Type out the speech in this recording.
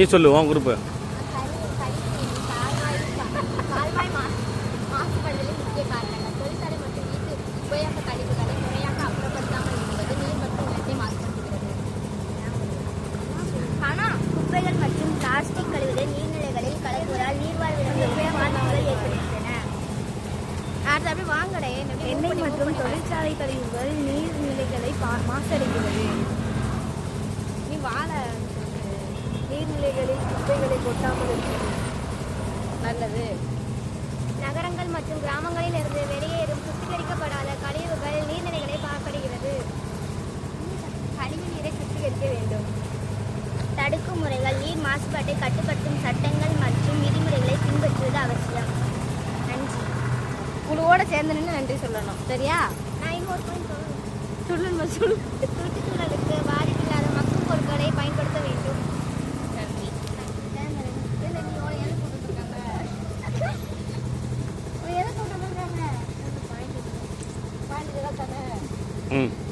நீ சொல்லு உன் குரூப்பு எண்ணெய் மற்றும் தொழிற்சாலை கழிவுகள் நீர்நிலைகளை பா- மாசடைகிறது நீ வாழ நீர்நிலைகளில் குப்பைகளை கொட்டாமல் இருப்பது நல்லது. நகரங்கள் மற்றும் கிராமங்களில் இருந்து வெளியேறும் சுத்திகரிக்கப்படாத கழிவுகள் நீர்நிலைகளை பாக்கப்படுகிறது கழிவு நீரை சுத்திகரிக்க வேண்டும். தடுக்கும் முறைகள் நீர் மாசுபாட்டை கட்டுப்படுத்தும் சட்டங்கள் மற்றும் விதிமுறைகளை பின்பற்றுவது அவசியம். நன்றி. குழுவோட சேர்ந்து நின்று நன்றி சொல்லணும். சரியா? நான் இன்னொரு பாயிண்ட் சொல்லணும் சொல்லணும் சொல்லு 嗯。